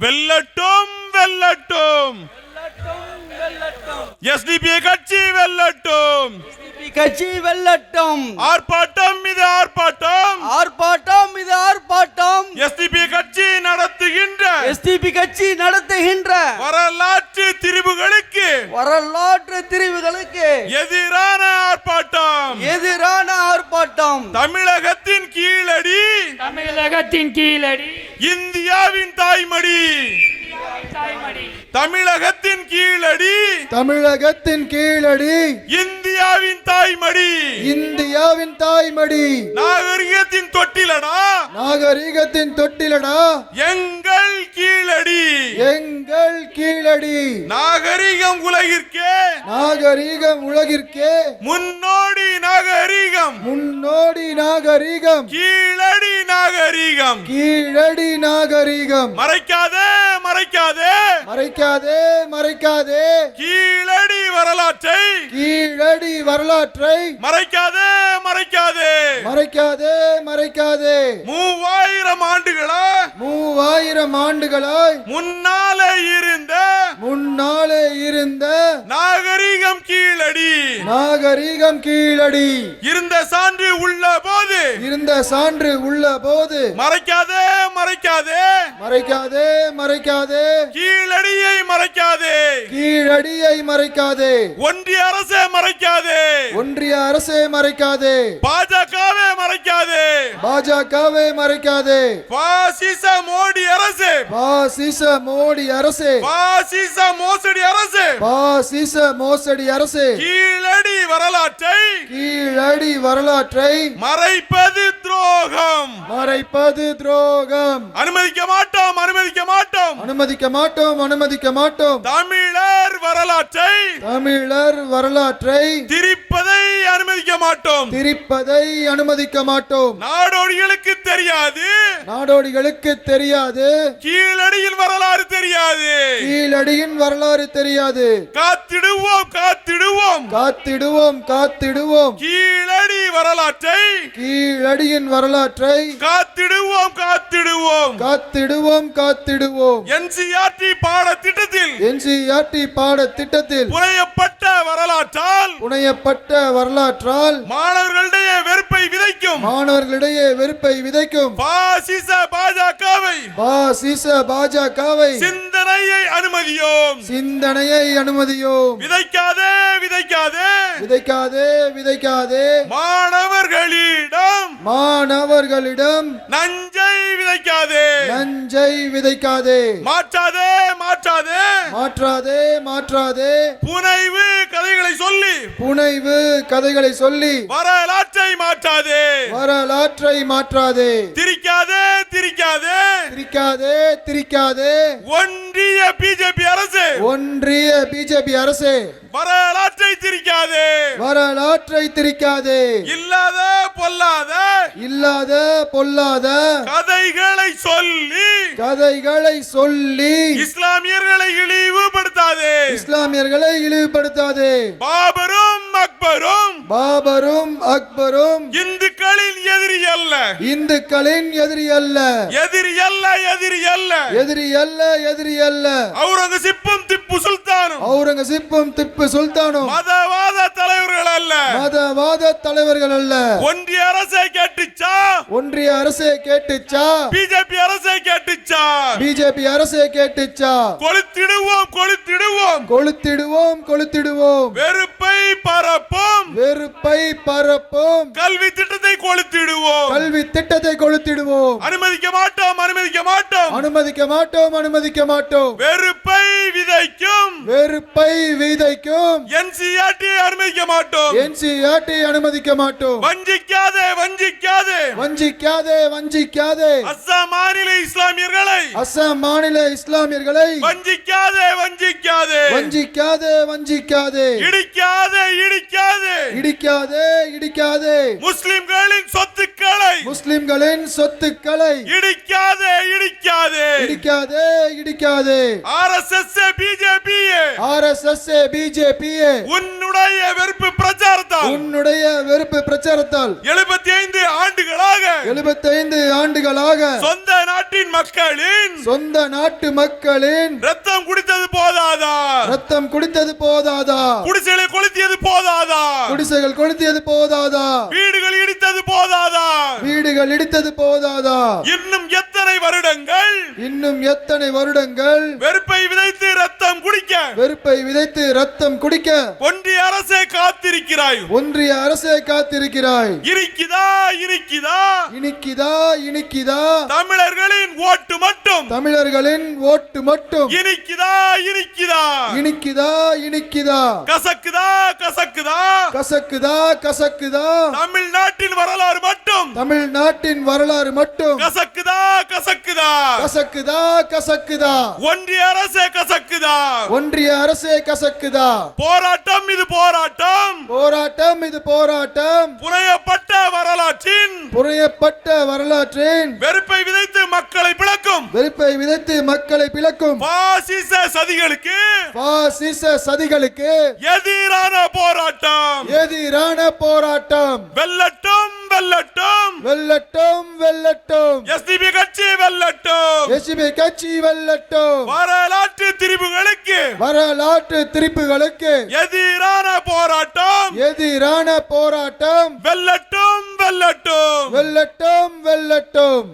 வெல்லட்டும் வெல்லட்டும். எஸ்டிபி கட்சி வெல்லட்டும். கட்சி வெல்லட்டும். ஆர்ப்பாட்டம் இது ஆர்ப்பாட்டம். ஆர்ப்பாட்டம் இது ஆர்ப்பாட்டம். எஸ்டிபி கட்சி நடத்துகின்ற. எஸ்டிபி கட்சி நடத்துகின்ற. வரலாற்று திரிவுகளுக்கு வரலாற்று திரிவுகளுக்கு எதிரான ஆர்ப்பாட்டம். எதிரான ஆர்ப்பாட்டம். தமிழகத்தின் கீழடி. தமிழகத்தின் கீழடி. இந்தியாவின் தாய்மடி. தாய்மடி. தமிழகத்தின் கீழடி. தமிழகத்தின் கீழடி. இந்தியாவின் தாய்மடி. இந்தியாவின் தாய்மடி. நாகரிகத்தின் தொட்டிலடா. நாகரிகத்தின் தொட்டிலடா. எங்கள் கீழடி. எங்கள் கீழடி. நாகரிகம் உலகிற்கே. நாகரிகம் உலகிற்கே. முன்னோடி நாகரிகம். முன்னோடி நாகரிகம். கீழடி நாகரிகம். கீழடி நாகரிகம். மறைக்காதே மறைக்காதே. மறைக்காதே மறைக்காதே. கீழடி வரலாற்றை. கீழடி வரலாற்றை. மறைக்காதே மறைக்காதே. மறைக்காதே மறைக்காதே. மூவாயிரம் ஆண்டுகளா? மூவாயிரம் ஆண்டுகளாய். முன்னாலே இருந்த நாகரிகம் கீழடி. நாகரிகம் கீழடி. இருந்த சான்று உள்ள போது இருந்த சான்று உள்ள போது மறைக்காதே மறைக்காதே. மறைக்காதே மறைக்காதே. கீழடியை மறைக்காதே. கீழடியை மறைக்காதே. ஒன்றிய அரசே மறைக்காதே. ஒன்றிய அரசே மறைக்காதே. பாஜகவே மறைக்காதே. பாஜகவை மறைக்காதே. பாசிச மோடி அரசு. பாசிச மோடி அரசே. பாசிச மோசடி அரசு. பாசிச மோசடி அரசே. கீழடி வரலாற்றை கீழடி வரலாற்றை மறைப்பது துரோகம். மறைப்பது துரோகம். அனுமதிக்க மாட்டோம் அனுமதிக்க மாட்டோம். அனுமதிக்க மாட்டோம் அனுமதிக்க மாட்டோம். தமிழர் வரலாற்றை தமிழர் வரலாற்றை திரிப்பதை அனுமதிக்க மாட்டோம். திரிப்பதை அனுமதிக்க மாட்டோம். நாடோடிகளுக்கு தெரியாது. நாடோடிகளுக்கு தெரியாது. கீழடியில் வரலாறு தெரியாது. கீழடியின் வரலாறு தெரியாது. காத்திடுவோம் காத்திடுவோம். காத்திடுவோம் காத்திடுவோம். கீழடி வரலாற்றை கீழடியின் வரலாற்றை காத்திடுவோம் காத்திடுவோம். காத்திடுவோம் காத்திடுவோம். என்சிஆர்டி பாடத்திட்டத்தில் என்சிஆர்டி பாடத்திட்டத்தில் புனையப்பட்ட வரலாற்றால் புனையப்பட்ட வரலாற்றால் மாணவர்களிடையே வெறுப்பை விதைக்கும். மாணவர்களிடையே வெறுப்பை விதைக்கும். பாசிச பாஜகவை பாசிச பாஜகவை சிந்தனையை அனுமதியோம். சிந்தனையை அனுமதியோம். விதைக்காதே விதைக்காதே. விதைக்காதே விதைக்காதே. மாணவர்களிடம். மாணவர்களிடம் நஞ்சை விதைக்காதே. நஞ்சை விதைக்காதே. மாற்றாதே மாற்றாதே. மாற்றாதே மாற்றாதே. புனைவு கதைகளை சொல்லி. புனைவு கதைகளை சொல்லி. வரலாற்றை மாற்றாதே. வரலாற்றை மாற்றாதே. திரிக்காதே திரிக்காதே. திரிக்காதே திரிக்காதே. ஒன்றிய பிஜேபி அரசு. ஒன்றிய பிஜேபி அரசே. வரலாற்றை திரிக்காதே. வரலாற்றை திரிக்காதே. இல்லாத பொல்லாத. இல்லாத பொல்லாத. கதைகளை சொல்லி. கதைகளை சொல்லி. இஸ்லாமியர்களை இழிவுபடுத்தாதே. இஸ்லாமியர்களை இழிவுபடுத்தாதே. பாபரும் அக்பரும் பாபரும் அக்பரும் இந்துக்களின் எதிரி அல்ல. இந்துக்களின் எதிரி அல்ல. எதிரி அல்ல எதிரி அல்ல. எதிரி அல்ல எதிரி அல்ல. அவுரங்கசீப்பும் திப்பு சுல்தானும். அவுரங்கசீப்பும் திப்பு சுல்தானும். மதவாத அல்ல. மதவாத தலைவர்கள் அல்ல. ஒன்றிய அரசை கேட்டுச்சா? ஒன்றிய அரசே கேட்டுச்சா? பிஜேபி அரசை கேட்டுச்சா? பிஜேபி அரசே கேட்டுச்சா? கொளுத்திடுவோம் கொளுத்திடுவோம். கொளுத்திடுவோம் கொளுத்திடுவோம். வெறுப்பை பரப்போம். வெறுப்பை பரப்போம். கல்வி திட்டத்தை கொளுத்திடுவோம். கல்வி திட்டத்தை கொளுத்திடுவோம். அனுமதிக்க மாட்டோம் அனுமதிக்க மாட்டோம். அனுமதிக்க மாட்டோம் அனுமதிக்க மாட்டோம். வெறுப்பை விதைக்கும். வெறுப்பை விதைக்கும். என்சிஆர்டி அனுமதிக்க மாட்டோம். என்சிஆர்டி அனுமதிக்க மாட்டோம். வஞ்சிக்காதே வஞ்சிக்காதே. வஞ்சிக்காதே வஞ்சிக்காதே. அஸ்ஸாம் மாநில இஸ்லாமியர்களை. அஸ்ஸாம் மாநில இஸ்லாமியர்களை. வஞ்சிக்காதே வஞ்சிக்காதே. வஞ்சிக்காதே வஞ்சிக்காதே. இடிக்காதே இடிக்காதே. இடிக்காதே இடிக்காதே. முஸ்லிம்களின் சொத்துக்களை முஸ்லிம்களின் சொத்துக்களை இடிக்காதே இடிக்காதே. இடிக்காதே இடிக்காதே. RSS BJP R S S BJP உன்னுடைய வெறுப்பு பிரச்சாரத்தால். உன்னுடைய வெறுப்பு பிரச்சாரத்தால். எழுபத்தி ஐந்து ஆண்டுகளாக. எழுபத்தைந்து ஆண்டுகளாக. சொந்த நாட்டின் மக்களின். சொந்த நாட்டு மக்களின். ரத்தம் குடித்தது போதாதா? ரத்தம் குடித்தது போதாதா? குடிசைகளை கொளுத்தியது போதாதா? குடிசைகள் கொளுத்தியது போதாதா? வீடுகள் இடித்தது போதாதா? வீடுகள் இடித்தது போதாதா? இன்னும் எத்தனை வருடங்கள்? இன்னும் எத்தனை வருடங்கள்? வெறுப்பை விதைத்து ரத்தம் குடிக்க. வெறுப்பை விதைத்து ரத்தம் குடிக்க. ஒன்றிய அரசே காத்திருக்கிறாய். ஒன்றிய அரசே காத்திருக்கிறாய். இருக்குதா இருக்குதா இனிக்குதா இனிக்குதா? தமிழர்களின் ஓட்டு மட்டும். தமிழர்களின் ஓட்டு மட்டும். இனிக்குதா இனிக்குதா? இனிக்குதா இனிக்குதா? கசக்குதா கசக்குதா? கசக்குதா கசக்குதா? தமிழ்நாட்டின் வரலாறு மட்டும். தமிழ்நாட்டின் வரலாறு மட்டும். கசக்குதா கசக்குதா? கசக்குதா கசக்குதா? ஒன்றிய அரசே கசக்குதா? ஒன்றிய அரசே கசக்குதா? போராட்டம் இது போராட்டம். போராட்டம் இது போராட்டம். புனையப்பட்ட வரலாற்றின் புறையப்பட்ட வரலாற்றின் வெறுப்பை விதைத்து மக்களை பிளக்கும். வெறுப்பை விதைத்து மக்களை பிளக்கும். பாசிச சதிகளுக்கு பாசிச சதிகளுக்கு எதிரான போராட்டம். எதிரான போராட்டம். வெல்லட்டும் வெல்லட்டும். வெல்லட்டும் வெல்லட்டும். எஸ்டிபி கட்சி வெல்லட்டும். எஸ்பி கட்சி வெல்லட்டும். வரலாற்று திரிபுகளுக்கு. வரலாற்று திருப்புகளுக்கு எதிரான போராட்டம். எதிரான போராட்டம். வெல்லட்டும் வெல்லட்டும். வெல்லட்டும் வெல்லட்டும்.